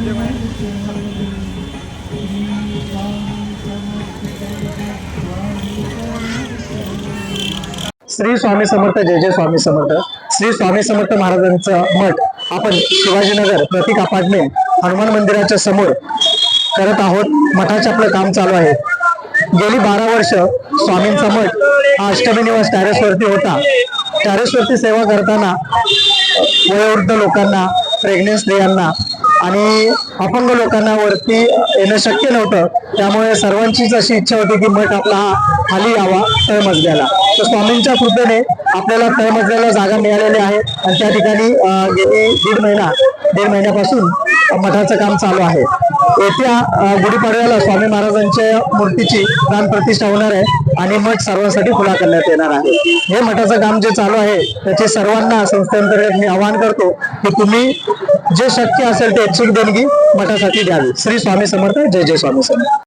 श्री स्वामी समर्थ जय जय स्वामी समर्थ. श्री स्वामी समर्थ महाराजांचा मठ आपण शिवाजीनगर प्रतीक अपार्टमेंट हनुमान मंदिराच्या समोर करत आहोत. मठाचे आपलं काम चालू आहे. गेली बारा वर्ष स्वामींचा मठ हा अष्टमी निवास टॅरेसवरती होता. टॅरेसवरती सेवा करताना वयोवृद्ध लोकांना प्रेग्नेंट स्त्रियांना आणि अपंग लोकांना वरती येणं शक्य नव्हतं. त्यामुळे सर्वांचीच अशी इच्छा होती की मठ आपला हा खाली यावा तळमजल्याला. तर स्वामींच्या कृपेने आपल्याला तळमजल्याला जागा मिळालेली आहे. आणि त्या ठिकाणी गेली दीड महिना दीड महिन्यापासून मठाचं काम चालू आहे. येत्या गुढीपाडव्याला स्वामी महाराजांच्या मूर्तीची दान प्रतिष्ठा होणार आहे. आणि मठ सर्वांसाठी खुला करण्यात येणार आहे. हे मठाचं काम जे चालू आहे त्याचे सर्वांना संस्थेअंतर्गत मी आवाहन करतो की तुम्ही जे शक्य असेल ते ऐच्छिक देणगी मठासाठी द्यावी. श्री स्वामी समर्थ जय जय स्वामी समर्थ.